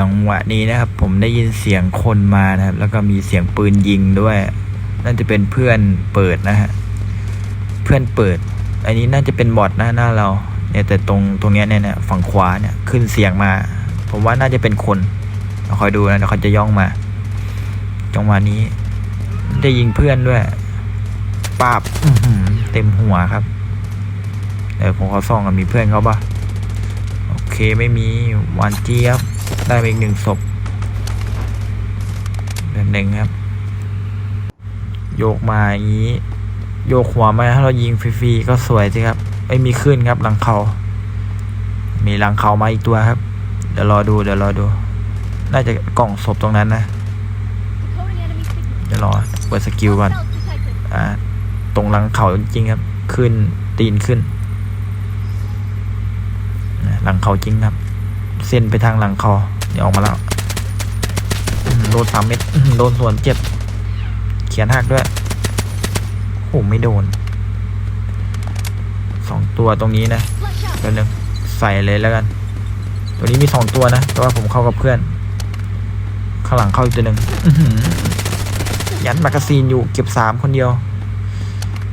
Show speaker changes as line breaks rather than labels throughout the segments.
จังหวะนี้นะครับ ผมได้ยินเสียงคนมานะครับ แล้วก็มีเสียงปืนยิงด้วย น่าจะเป็นเพื่อนเปิดนะฮะเพื่อนเปิด อันนี้น่าจะเป็นบอทนะหน้าเราเนี่ยแต่ตรงตรงเนี้ยเนี่ยเนี่ยฝั่งขวาเนี่ยขึ้นเสียงมา ผมว่าน่าจะเป็นคนเราคอยดูนะเดี๋ยวเขาจะย่องมา จังหวะนี้ ได้ยิงเพื่อนด้วยปาบเต็มหัวครับเดี๋ยวผมขอส่องกันมีเพื่อนเขาปะโอเคไม่มีวานเจี๊ยบ ได้ไปอีกหนึ่งศพเดือนหนึ่งครับ โยกมาอย่างนี้ โยกหัวมาถ้าเรายิงฟรีๆก็สวยสิครับไม่มีขึ้นครับหลังเขา มีหลังเขามาอีกตัวครับ เดี๋ยวรอดูเดี๋ยวรอดู น่าจะกล่องศพตรงนั้นนะเดี๋ยวรอเปิดสกิลก่อนอ่าตรงหลังเขาจริงครับ ขึ้นตีนขึ้นหลังเขาจริงครับ เส้นไปทางหลังเขาเดี๋ยวออกมาแล้วโดนสามเม็ดโดนสวนเจ็บ เขียนหักด้วยโอ้ไม่โดนสองตัวตรงนี้นะ
Flash out.
เดี๋ยวนึงใส่เลยแล้วกัน ตัวนี้มีสองตัวนะแต่ว่าผมเข้ากับเพื่อน ข้างหลังเข้าอีกตัวหนึ่งยัดแมกกาซีนอยู่เก็บสามคนเดียว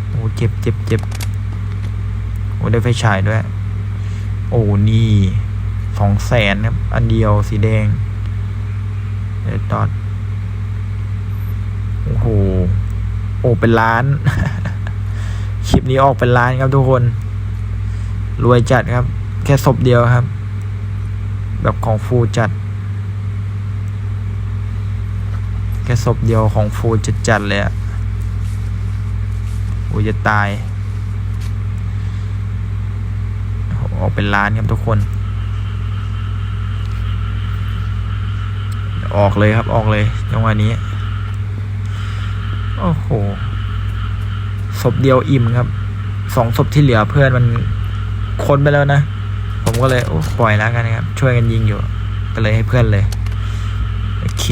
โอ้เจ็บเจ็บเจ็บโอ้ได้ไฟฉายด้วย โอ้นี่ สองแสนครับ อันเดียวสีแดงเดดดอทโอ้โห โอ้เป็นล้าน คลิปนี้ออกเป็นล้านครับทุกคน รวยจัดครับ แค่ศพเดียวครับ แบบของฟูจัด แค่ศพเดียวของฟูจัดจัดเลยอะโอ้ยจะตายโอ้โหออกเป็นล้านครับทุกคน ออกเลยครับออกเลยจังหวะนี้ โอ้โหศพเดียวอิ่มครับสองศพที่เหลือเพื่อนมันคนไปแล้วนะ ผมก็เลยโอ้ปล่อยแล้วกันนะครับ ช่วยกันยิงอยู่ ก็เลยให้เพื่อนเลย โอเค